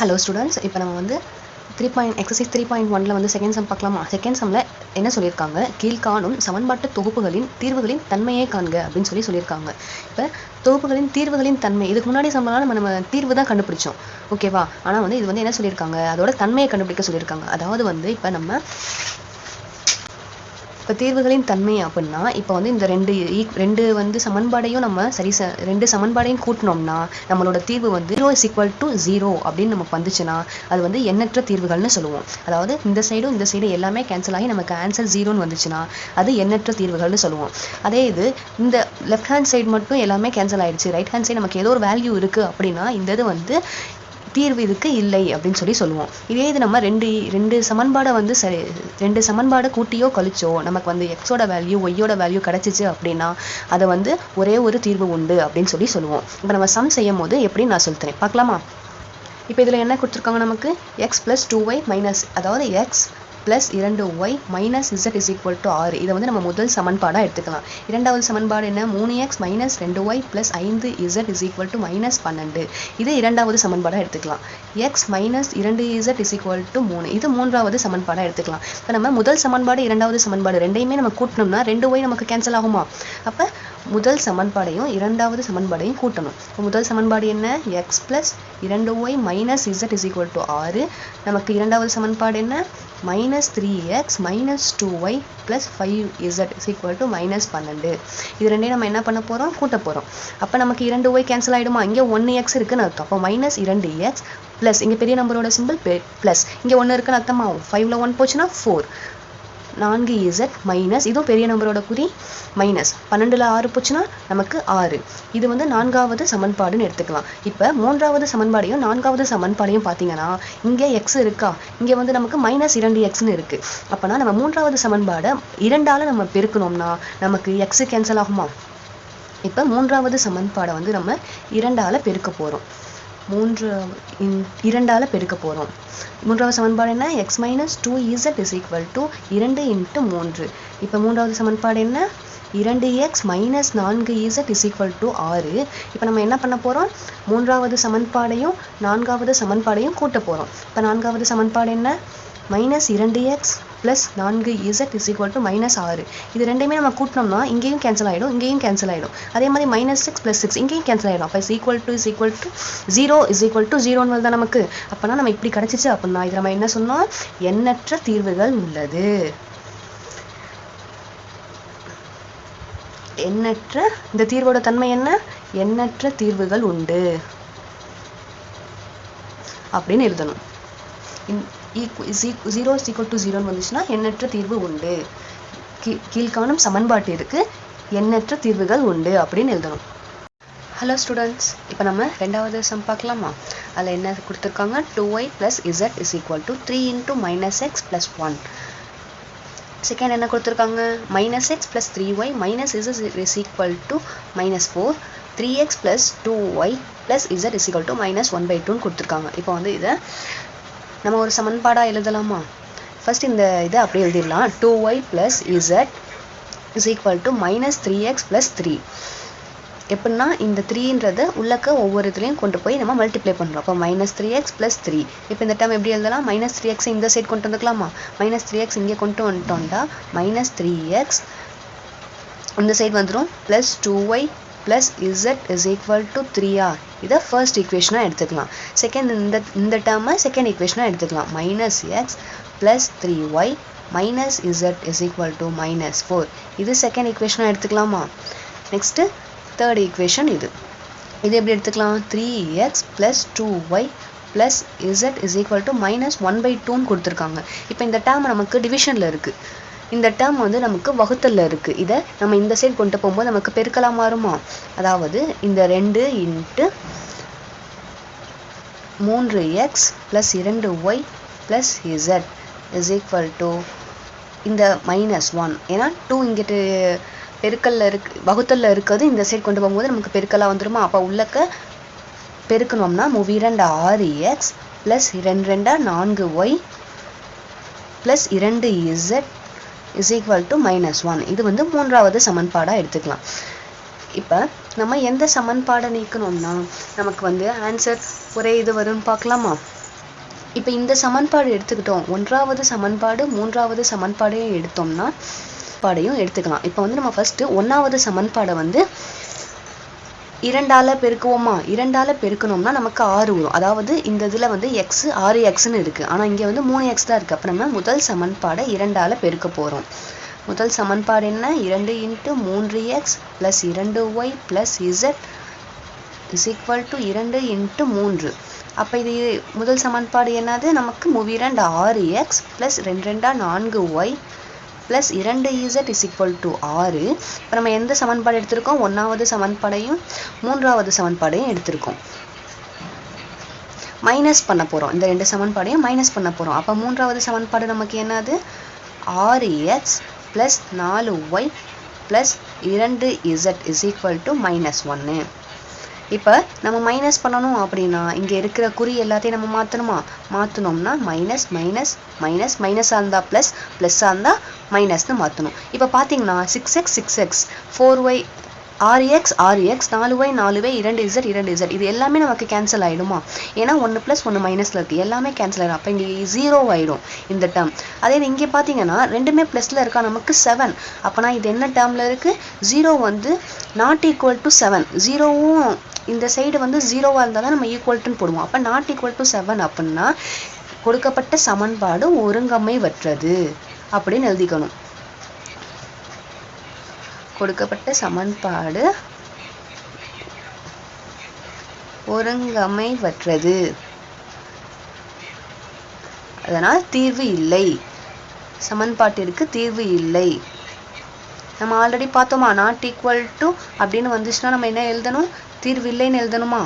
Hello students இப்போ நம்ம வந்து three point exercise three point ஒனில் வந்து செகண்ட் சம் பார்க்கலாமா? செகண்ட் சம்மில் என்ன சொல்லியிருக்காங்க? கீழ்காணும் சமன்பாட்டு தொகுப்புகளின் தீர்வுகளின் தன்மையை காண்க அப்படின்னு சொல்லி சொல்லியிருக்காங்க. இப்போ தொகுப்புகளின் தீர்வுகளின் தன்மை இதுக்கு முன்னாடி சம்பளம் நம்ம நம்ம தீர்வு தான் கண்டுபிடிச்சோம். ஓகேவா ஆனால் வந்து இது வந்து என்ன சொல்லியிருக்காங்க? அதோட தன்மையை கண்டுபிடிக்க சொல்லியிருக்காங்க. அதாவது வந்து இப்போ நம்ம இப்போ தீர்வுகளின் தன்மை அப்படின்னா இப்போ வந்து இந்த ரெண்டு ஈக் ரெண்டு வந்து சமன்பாடையும் நம்ம சரி ச ரெண்டு சமன்பாடையும் கூட்டினோம்னா நம்மளோட தீர்வு வந்து zero is equal to zero அப்படின்னு நமக்கு வந்துச்சுன்னா அது வந்து எண்ணற்ற தீர்வுகள்னு சொல்லுவோம். அதாவது இந்த சைடும் இந்த சைடும் எல்லாமே கேன்சல் ஆகி நமக்கு ஆன்சர் ஜீரோன்னு வந்துச்சுன்னா அது எண்ணற்ற தீர்வுகள்னு சொல்லுவோம். அதே இது இந்த லெஃப்ட் ஹேண்ட் சைடு மட்டும் எல்லாமே கேன்சல் ஆயிடுச்சு. ரைட் ஹேண்ட் சைடு நமக்கு ஏதோ ஒரு வேல்யூ இருக்குது அப்படின்னா இந்த இது வந்து தீர்வு இதுக்கு இல்லை அப்படின்னு சொல்லி சொல்லுவோம். இதே இது நம்ம ரெண்டு ரெண்டு சமன்பாடை வந்து சரி ரெண்டு சமன்பாடை கூட்டியோ கழிச்சோ நமக்கு வந்து எக்ஸோட வேல்யூ ஒய்யோட வேல்யூ கிடச்சிச்சு அப்படின்னா அதை வந்து ஒரே ஒரு தீர்வு உண்டு அப்படின்னு சொல்லி சொல்லுவோம். இப்போ நம்ம சம் செய்யும் போது எப்படின்னு நான் சொல்லித்தரேன் பார்க்கலாமா? இப்போ இதில் என்ன கொடுத்துருக்காங்க நமக்கு? X plus two y minus அதாவது எக்ஸ் ப்ளஸ் இரண்டு y minus z is equal to ஆறு. இதை வந்து நம்ம முதல் சமன்பாடாக எடுத்துக்கலாம். இரண்டாவது சமன்பாடு என்ன? மூணு எக்ஸ் மைனஸ் ரெண்டு ஒய் ப்ளஸ் ஐந்து z is equal to minus பன்னெண்டு. இது இரண்டாவது சமன்பாடாக எடுத்துக்கலாம். எக்ஸ் மைனஸ் இரண்டு இசட் இஸ் ஈக்குவல் டு மூணு. இது மூன்றாவது சமன்பாடாக எடுத்துக்கலாம். இப்போ நம்ம முதல் சமன்பாடு இரண்டாவது சமன்பாடு ரெண்டையுமே நம்ம கூட்டினோம்னா ரெண்டு ஒய் நமக்கு கேன்சல் ஆகுமா? அப்போ முதல் சமன்பாடையும் இரண்டாவது சமன்பாடையும் கூட்டணும். இப்போ முதல் சமன்பாடு என்ன? எக்ஸ் ப்ளஸ் இரண்டு y minus z is equal to ஆறு. நமக்கு இரண்டாவது சமன்பாடு என்ன? Minus three x minus two y plus five z is equal to minus பன்னெண்டு. இது ரெண்டையும் நம்ம என்ன பண்ண போகிறோம் கூட்ட போகிறோம் அப்போ நமக்கு இரண்டு ஒய் கேன்சல் ஆகிடுமா இங்கே ஒன்று எக்ஸ் இருக்குன்னு அர்த்தம். அப்போ மைனஸ் இரண்டு எக்ஸ் ப்ளஸ் இங்கே பெரிய நம்பரோட சிம்பிள் ப்ளஸ் இங்கே ஒன்று இருக்குன்னு அர்த்தமாகும் ஃபைவ்ல ஒன் போச்சுன்னா ஃபோர் நான்கு இசட் மைனஸ் இதுவும் பெரிய நம்பரோட குறி மைனஸ் பன்னெண்டில் ஆறு போச்சுன்னா நமக்கு ஆறு. இது வந்து நான்காவது சமன்பாடுன்னு எடுத்துக்கலாம். இப்போ மூன்றாவது சமன்பாடையும் நான்காவது சமன்பாடையும் பார்த்தீங்கன்னா இங்கே எக்ஸ் இருக்கா? இங்கே வந்து நமக்கு மைனஸ் இரண்டு எக்ஸ்னு இருக்குது அப்போனா நம்ம மூன்றாவது சமன்பாடை இரண்டால் நம்ம பெருக்கணும்னா நமக்கு எக்ஸு கேன்சல் ஆகுமா? இப்போ மூன்றாவது சமன்பாடை வந்து நம்ம இரண்டால் பெருக்க போகிறோம் மூன்று இரண்டால் பெருக்க போகிறோம் மூன்றாவது சமன்பாடு என்ன? X minus two z is equal to இரண்டு இன்ட்டு மூன்று. இப்போ மூன்றாவது சமன்பாடு என்ன? இரண்டு எக்ஸ் மைனஸ் நான்கு இசட் இஸ் ஈக்குவல் டு ஆறு. இப்போ நம்ம என்ன பண்ண போகிறோம் மூன்றாவது சமன்பாடையும் நான்காவது சமன்பாடையும் கூட்ட போகிறோம் இப்போ நான்காவது சமன்பாடு என்ன? மைனஸ் இரண்டு எக்ஸ் ப்ளஸ் நான்கு z is equal to minus ஆறு. இது ரெண்டுமே நம்ம கூட்டினோம்னா இங்கேயும் கேன்சல் ஆகிடும் இங்கேயும் கேன்சல் ஆகிடும் அதே மாதிரி மைனஸ் சிக்ஸ் ப்ளஸ் சிக்ஸ் இங்கேயும் கேன்சல் ஆகிடும் அப்போ is equal to is equal to zero is equal to ஜீரோன்னு வருதா நமக்கு. அப்போனா நம்ம இப்படி கிடச்சிச்சு அப்படின்னா இது நம்ம என்ன சொன்னோம் எண்ணற்ற தீர்வுகள் உள்ளது. எண்ணற்ற இந்த தீர்வோட தன்மை என்ன? எண்ணற்ற தீர்வுகள் உண்டு. அப்படின்னு எழுதணும். ஜீரோ இஸ் ஈக்குவல் டு ஜீரோன்னு வந்துச்சுன்னா எண்ணற்ற தீர்வு உண்டு. கீ கீழ்காணும் சமன்பாட்டிற்கு எண்ணற்ற தீர்வுகள் உண்டு அப்படின்னு எழுதணும். ஹலோ ஸ்டூடெண்ட்ஸ் இப்போ நம்ம ரெண்டாவது சம் பார்க்கலாமா? அதில் என்ன கொடுத்துருக்காங்க? Two y plus z is equal to three into minus x plus one second என்ன கொடுத்துருக்காங்க? Minus x plus three y minus is is equal to minus four three x plus two y plus z is equal to minus one by டூன்னு கொடுத்துருக்காங்க. இப்போ வந்து இதை நம்ம ஒரு சமன்பாடாக எழுதலாமா? ஃபஸ்ட் இந்த இதை அப்படி எழுதிடலாம். Two y plus z is equal to minus three x plus three எப்படின்னா இந்த த்ரீன்றதை உள்ளக்க ஒவ்வொரு இதுலேயும் கொண்டு போய் நம்ம மல்டிப்ளை பண்ணுறோம் அப்போ minus three x plus three இப்போ இந்த டைம் எப்படி எழுதலாம்? மைனஸ் த்ரீ எக்ஸ் இந்த சைட் கொண்டு வந்துக்கலாமா? மைனஸ் த்ரீ எக்ஸ் இங்கே கொண்டு வந்துட்டோம்டா. மைனஸ் த்ரீ எக்ஸ் இந்த சைடு வந்துடும் plus two y plus z is equal to or இதை ஃபர்ஸ்ட் ஈக்குவேஷனாக எடுத்துக்கலாம். செகண்ட் இந்த இந்த டேர்மை செகண்ட் ஈக்குவேஷனாக எடுத்துக்கலாம். Minus x plus three y minus z is equal to minus four இது செகண்ட் ஈக்குவேஷனாக எடுத்துக்கலாமா? நெக்ஸ்ட்டு தேர்ட் ஈக்குவேஷன் இது. இது எப்படி எடுத்துக்கலாம்? Three x plus two y plus z is equal to minus one by டூன்னு கொடுத்துருக்காங்க. இப்போ இந்த டேர்ம் நமக்கு டிவிஷனில் இருக்குது இந்த டேர்ம் வந்து நமக்கு வகுத்தலில் இருக்குது இதை நம்ம இந்த சைடு கொண்டு போகும்போது நமக்கு பெருக்கலாம் மாறுமா? அதாவது இந்த ரெண்டு இன்ட்டு மூன்று எக்ஸ் ப்ளஸ் இரண்டு y plus z is equal to இந்த மைனஸ் ஒன் ஏன்னா டூ இங்கிட்டு பெருக்கல்ல இருக்கு வகுத்தலில் இருக்கிறது இந்த சைடு கொண்டு போகும்போது நமக்கு பெருக்கலாக வந்துடுமா அப்போ உள்ளக்க பெருக்கணும்னா இரண்டு ஆறு எக்ஸ் ப்ளஸ் ரெண்டு ரெண்டா நான்கு ஒய் ப்ளஸ் இரண்டு z is equal to minus one இது வந்து மூன்றாவது சமன்பாடாக எடுத்துக்கலாம். இப்போ நம்ம எந்த சமன்பாடை நீக்கணும்னா நமக்கு வந்து ஆன்சர் ஒரே இது வரும்னு பார்க்கலாமா? இப்போ இந்த சமன்பாடு எடுத்துக்கிட்டோம். ஒன்றாவது சமன்பாடு மூன்றாவது சமன்பாடையும் எடுத்தோம்னா பாடையும் எடுத்துக்கலாம். இப்போ வந்து நம்ம ஃபர்ஸ்ட் ஒன்றாவது சமன்பாடை வந்து இரண்டால் பெருக்குவோமா? இரண்டால் பெருக்கணும்னா நமக்கு ஆறு வரும். அதாவது இந்த இதில் வந்து எக்ஸு ஆறு எக்ஸ்னு இருக்குது ஆனால் இங்கே வந்து மூணு எக்ஸ் தான் இருக்குது அப்போ நம்ம முதல் சமன்பாடை இரண்டால் பெருக்க போகிறோம் முதல் சமன்பாடு என்ன? இரண்டு இன்ட்டு மூன்று எக்ஸ் ப்ளஸ் இரண்டு y plus z is equal to இரண்டு இன்ட்டு மூன்று. அப்போ இது முதல் சமன்பாடு என்னது? நமக்கு மூவிரண்டு ஆறு எக்ஸ் ப்ளஸ் ரெண்டு ரெண்டா நான்கு ஒய் ப்ளஸ் இரண்டு இசட் இஸ் ஈக்குவல் டு ஆறு. இப்போ நம்ம எந்த சமன்பாடு எடுத்திருக்கோம்? ஒன்றாவது சமன்பாடையும் மூன்றாவது சமன்பாடையும் எடுத்திருக்கோம். மைனஸ் பண்ண போகிறோம் இந்த ரெண்டு சமன்பாடையும் மைனஸ் பண்ண போகிறோம் அப்போ மூன்றாவது சமன்பாடு நமக்கு என்னது? ஆறு எக்ஸ் ப்ளஸ் நாலு ஒய் ப்ளஸ் இரண்டு z is equal to minus ஒன்று இப்போ நம்ம மைனஸ் பண்ணணும் அப்படின்னா இங்கே இருக்கிற குறி எல்லாத்தையும் நம்ம மாற்றணுமா மாற்றினோம்னா மைனஸ் மைனஸ் மைனஸ் மைனஸாக இருந்தால் ப்ளஸ் ப்ளஸ்ஸாக இருந்தால் மைனஸ்னு மாற்றணும் இப்போ பார்த்தீங்கன்னா six x six x four y ஆறு எக்ஸ் ஆறு எக்ஸ் நாலு ஒய் நாலு ஒய் இரண்டு இசட் இரண்டு இசட் இது எல்லாமே நமக்கு கேன்சல் ஆகிடுமா ஏன்னா ஒன்று ப்ளஸ் ஒன்று மைனஸில் இருக்குது எல்லாமே கேன்சல் ஆகிடும் அப்போ இங்கே ஜீரோ ஆகிடும் இந்த டேர்ம் அதே இது இங்கே பார்த்தீங்கன்னா ரெண்டுமே ப்ளஸில் இருக்கா? நமக்கு செவன் அப்போனா இது என்ன டேர்மில் இருக்குது ஜீரோ வந்து நாட் ஈக்குவல் டு செவன் ஜீரோவும் இந்த சைடு வந்து ஜீரோவாக இருந்தால் தான் நம்ம ஈக்குவல்ட்டுன்னு போடுவோம். அப்போ நாட் ஈக்குவல் டு செவன் அப்படின்னா கொடுக்கப்பட்ட சமன்பாடு ஒருங்கமை வற்றது அப்படின்னு எழுதிக்கணும். கொடுக்கப்பட்ட சமன்பாடு ஒருங்கமைவற்றது. அதனால் தீர்வு இல்லை. சமன்பாட்டிற்கு தீர்வு இல்லை. நம்ம ஆல்ரெடி பார்த்தோமா நாட் ஈக்குவல் டு அப்படின்னு வந்துச்சுன்னா நம்ம என்ன எழுதணும்? தீர்வு இல்லைன்னு எழுதணுமா?